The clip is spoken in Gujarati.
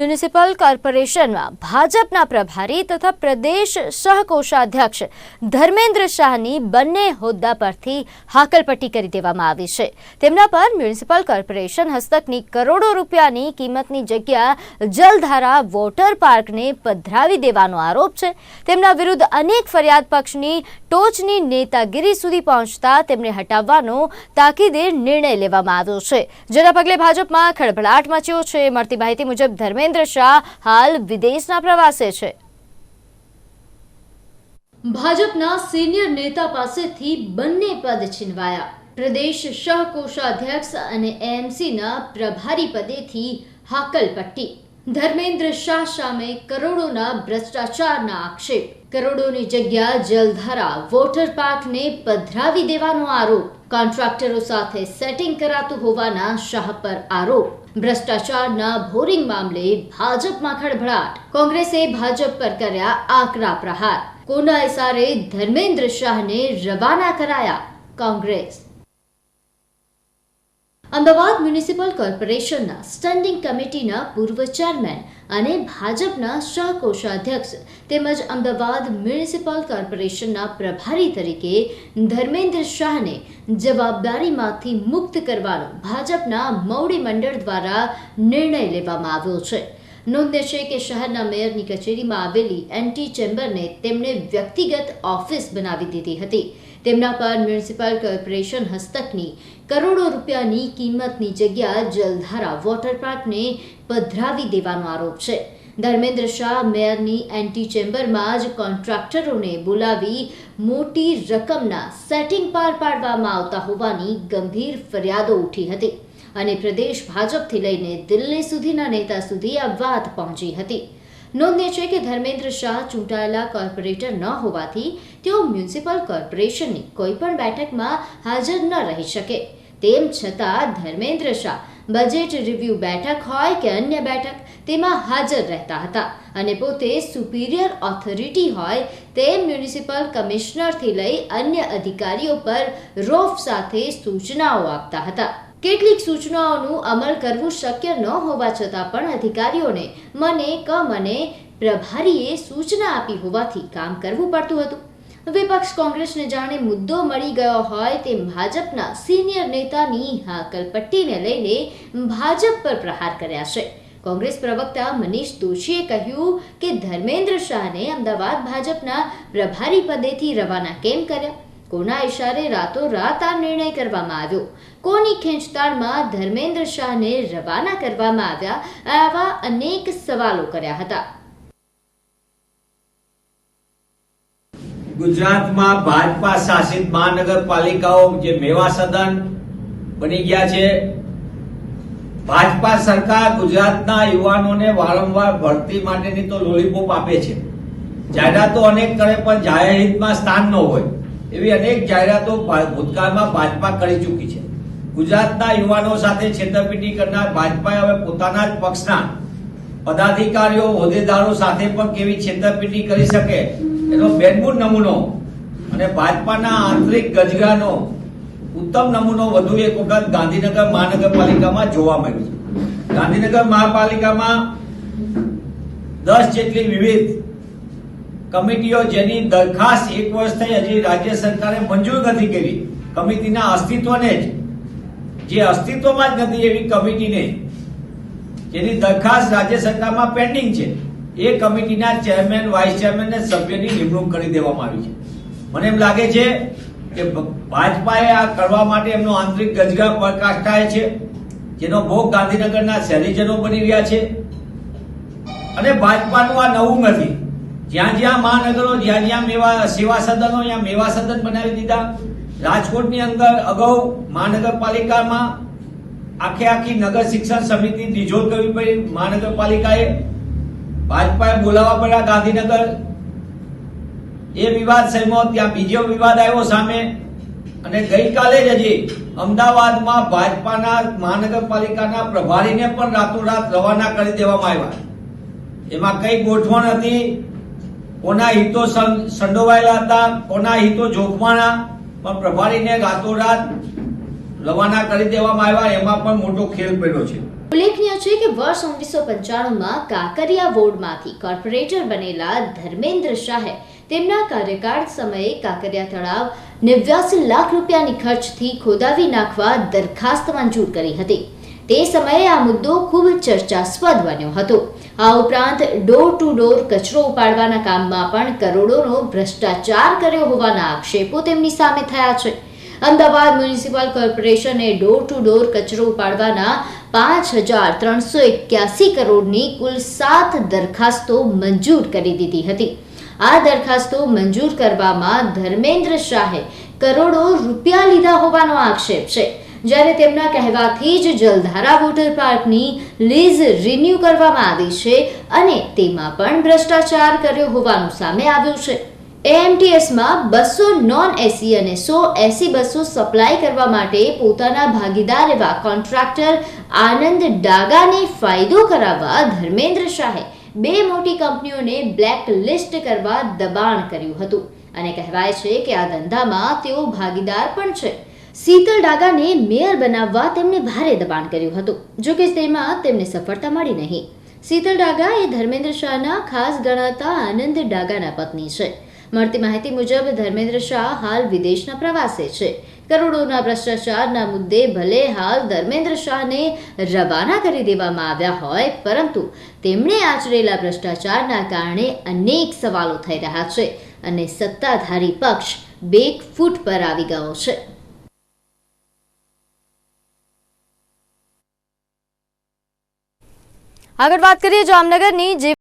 મ્યુનિસિપલ કોર્પોરેશનમાં ભાજપના પ્રભારી તથા પ્રદેશ સહકોષાધ્યક્ષ ધર્મેન્દ્ર શાહની બંને હોદ્દા પરથી હાકલપટ્ટી કરી દેવામાં આવી છે. તેમના પર મ્યુનિસિપલ કોર્પોરેશન હસ્તકની કરોડો રૂપિયાની કિંમતની જગ્યા જલધારા વોટર પાર્કને પધરાવી દેવાનો આરોપ છે. તેમના વિરુદ્ધ અનેક ફરિયાદ પક્ષની ટોચની નેતાગીરી સુધી પહોંચતા તેમને હટાવવાનો તાકીદે નિર્ણય લેવામાં આવ્યો છે. જેના પગલે ભાજપમાં ખળભળાટ મચ્યો છે. મળતી માહિતી મુજબ ધર્મેન્દ્ર શાહ હાલ વિદેશના પ્રવાસે છે. ભાજપના સિનિયર નેતા પાસેથી બંને પદ છીનવાયા. પ્રદેશ સહકોષાધ્યક્ષ અને એએમસીના પ્રભારી પદેથી હાકલપટ્ટી ધર્મેન્દ્ર શાહ સામે કરોડોના ભ્રષ્ટાચારના આક્ષેપ. કરોડોની જગ્યા જલધારા વોટર પાર્કને પધરાવી દેવાનો આરોપ. કોન્ટ્રાક્ટરો સાથે સેટિંગ કરાતું હોવાના શાહ પર આરોપ. ભ્રષ્ટાચારના ભોરિંગ મામલે ભાજપમાં ખળભળાટ. કોંગ્રેસે ભાજપ પર કર્યા આકરા પ્રહાર. કોના ઇશારે ધર્મેન્દ્ર શાહને રવાના કરાયા કોંગ્રેસ? અમદાવાદ મ્યુનિસિપલ કોર્પોરેશનના સ્ટેન્ડિંગ કમિટીના પૂર્વ ચેરમેન અને ભાજપના શાહ કોષાધ્યક્ષ તેમજ અમદાવાદ મ્યુનિસિપલ કોર્પોરેશનના પ્રભારી તરીકે ધર્મેન્દ્ર શાહને જવાબદારીમાંથી મુક્ત કરવાનો ભાજપના મૌડી મંડળ દ્વારા નિર્ણય લેવામાં આવ્યો છે. નોંધ્ય છે કે શહેરના મેયરની કચેરીમાં આવેલી એન્ટી ચેમ્બરને તેમણે વ્યક્તિગત ઓફિસ બનાવી દીધી હતી. તેમના પર મ્યુનિસિપલ કોર્પોરેશન હસ્તકની કરોડો રૂપિયાની કિંમતની જગ્યા જલધારા વોટર પાર્કને પધરાવી દેવાનો આરોપ છે. ધર્મેન્દ્ર શાહ મેયરની એન્ટી ચેમ્બરમાં જ કોન્ટ્રાક્ટરોને બોલાવી મોટી રકમના સેટિંગ પાર પાડવામાં આવતા હોવાની ગંભીર ફરિયાદો ઉઠી હતી અને પ્રદેશ ભાજપથી લઈને દિલ્હી સુધીના નેતા સુધી આ વાત પહોંચી હતી. નોંધનીય છે કે ધર્મેન્દ્ર શાહ ચૂંટાયેલા કોર્પોરેટર ન હોવાથી તેઓ મ્યુનિસિપલ કોર્પોરેશનની કોઈ પણ બેઠકમાં હાજર ન રહી શકે. તેમ છતાં ધર્મેન્દ્ર શાહ બજેટ રિવ્યુ બેઠક હોય કે અન્ય બેઠક, તેમાં હાજર રહેતા હતા અને પોતે સુપિરિયર ઓથોરિટી હોય તેમ મ્યુનિસિપલ કમિશનરથી લઈ અન્ય અધિકારીઓ પર રોફ સાથે સૂચનાઓ આપતા હતા. કેટલીક સૂચનાઓનું અમલ કરવું શક્ય ન હોવા છતાં પણ અધિકારીઓને મને ક મને પ્રભારીએ સૂચના આપી હોવાથી કામ કરવું પડતું હતું. વિપક્ષ કોંગ્રેસને જાણે મુદ્દો મળી ગયો હોય તેમ ભાજપના સિનિયર નેતાની હાકલપટ્ટીને લઈને ભાજપ પર પ્રહાર કર્યા છે. કોંગ્રેસ પ્રવક્તા મનીષ દોશીએ કહ્યું કે ધર્મેન્દ્ર શાહને અમદાવાદ ભાજપના પ્રભારી પદેથી રવાના કેમ કર્યા? કોના ઇશારે રાતોરાત આ નિર્ણય કરવામાં આવ્યો? કોની ખેંચતાણમાં ધર્મેન્દ્ર શાહને રવાના કરવામાં આવ્યા આવા અનેક સવાલો કર્યા હતા. ગુજરાતમાં ભાજપા શાસિત મહાનગરપાલિકાઓ જે મેવા સદન બની ગયા છે, ભાજપા સરકાર ગુજરાતના યુવાનોને વારંવાર ભરતી માટેની તો લોલીપોપ આપે છે. જાહેરાતો અનેક કરે પણ જાહેર હિતમાં સ્થાન ન હોય, એવી અનેક જાહેરાતો ભૂતકાળમાં ભાજપા કરી ચૂકી છે. ગુજરાતના યુવાનો સાથે છેતરપિંડી કરનાર ભાજપાએ હવે પોતાના જ પક્ષના પદાધિકારીઓ હોદ્દેદારો સાથે પણ કેવી છેતરપિંડી કરી શકે એનો બેનમૂળ નમૂનો અને ભાજપાના આંતરિક ગજગાનો ઉત્તમ નમૂનો વધુ એક વખત ગાંધીનગર મહાનગરપાલિકામાં જોવા મળ્યો છે. ગાંધીનગર મહાપાલિકામાં દસ જેટલી વિવિધ કમિટીઓ જેની દરખાસ્ત એક વર્ષ થઈ હજી રાજ્ય સરકારે મંજૂર નથી કરી. કમિટીના અસ્તિત્વને જ, જે અસ્તિત્વમાં જ નથી એવી કમિટીને, જેની દરખાસ્ત રાજ્ય સરકારમાં પેન્ડિંગ છે. એ કમિટીના ચેરમેન, વાઇસ ચેરમેન અને સભ્યની નિમણૂક કરી દેવામાં આવી છે. મને એમ લાગે છે કે ભાજપાએ આ કરવા માટે એમનો આંતરિક ગજગા પ્રકાશ છે, જેનો ભોગ ગાંધીનગરના શહેરીજનો બની રહ્યા છે. અને ભાજપાનું આ નવું નથી. જ્યાં જ્યાં મહાનગરો, જ્યાં જ્યાં મેવા, સેવા સદનો, ત્યાં મેવા સદન બનાવી દીધા. રાજકોટની અંદર અગાઉ મહાનગરપાલિકામાં આખે આખી નગર શિક્ષણ સમિતિ ડિઝોલ્વ કરવી પડી. મહાનગરપાલિકાએ ભાજપાએ બોલાવવા પડ્યા ગાંધીનગર. એ વિવાદ સહેમો ત્યાં બીજો વિવાદ આવ્યો સામે. અને ગઈકાલે જ હજી અમદાવાદમાં ભાજપાના મહાનગરપાલિકાના પ્રભારીને પણ રાતોરાત રવાના કરી દેવામાં આવ્યા. એમાં કઈ ગોઠવણ હતી? કોના હિતો સંડોવાયેલા હતા? કોના હિતો જોખમાણા? પણ પ્રભારીને રાતોરાત રવાના કરી દેવામાં આવ્યા. એમાં પણ મોટો ખેલ પડ્યો છે. ઉલ્લેખનીય છે કે વર્ષ ઓગણીસો પંચાણુંમાં કાંકરિયા વોર્ડમાંથી કોર્પોરેટર બનેલા ધર્મેન્દ્ર શાહે તેમના કાર્યકાળ સમયે કાંકરિયા તળાવ નેવ્યાસી લાખ રૂપિયાની ખર્ચથી ખોદાવી નાખવા દરખાસ્ત મંજૂર કરી હતી. તે સમયે આ મુદ્દો ખૂબ ચર્ચાસ્પદ બન્યો હતો. આ ઉપરાંત ડોર ટુ ડોર કચરો ઉપાડવાના કામમાં પણ કરોડોનો ભ્રષ્ટાચાર કર્યો હોવાના આક્ષેપો તેમની સામે થયા છે. અમદાવાદ મ્યુનિસિપલ કોર્પોરેશને ડોર ટુ ડોર કચરો ઉપાડવાના પાંચ હજાર ત્રણસો એક્યાસી કરોડની કુલ સાત દરખાસ્તો મંજૂર કરી દીધી હતી. આ દરખાસ્તો મંજૂર કરવામાં ધર્મેન્દ્ર શાહે કરોડો રૂપિયા લીધા હોવાનો આક્ષેપ છે. જ્યારે તેમના કહેવાથી જ જલધારા વોટર પાર્કની લીઝ રિન્યૂ કરવામાં આવી છે અને તેમાં પણ ભ્રષ્ટાચાર કર્યો હોવાનું સામે આવ્યું છે. એએમટીએસમાં બસો નોન એસી અને સો એસી બસો સપ્લાય કરવા માટે પોતાના ભાગીદાર એવા કોન્ટ્રાક્ટર આનંદ ડાગાને ફાયદો કરાવવા ધર્મેન્દ્ર શાહે બે મોટી કંપનીઓને બ્લેક લિસ્ટ કરવા દબાણ કર્યું હતું. અને કહેવાય છે કે આ ધંધામાં તેઓ ભાગીદાર પણ છે. શીતલ ડાગાને મેયર બનાવવા તેમણે ભારે દબાણ કર્યું હતું. જો કે તેમાં તેમને સફળતા મળી નહીં. શીતલ ડાગા એ ધર્મેન્દ્ર શાહના ખાસ ગણાતા આનંદ ડાગાના પત્ની છે. મળતી માહિતી મુજબ ધર્મેન્દ્ર શાહ હાલ વિદેશના પ્રવાસે છે. કરોડોના ભ્રષ્ટાચારના મુદ્દે ભલે હાલ ધર્મેન્દ્ર શાહને રવાના કરી દેવામાં આવ્યા હોય, પરંતુ તેમણે આચરેલા ભ્રષ્ટાચારના કારણે અનેક સવાલો થઈ રહ્યા છે અને સત્તાધારી પક્ષ બેક ફૂટ પર આવી ગયો છે. આગળ વાત કરીએ જામનગરની જે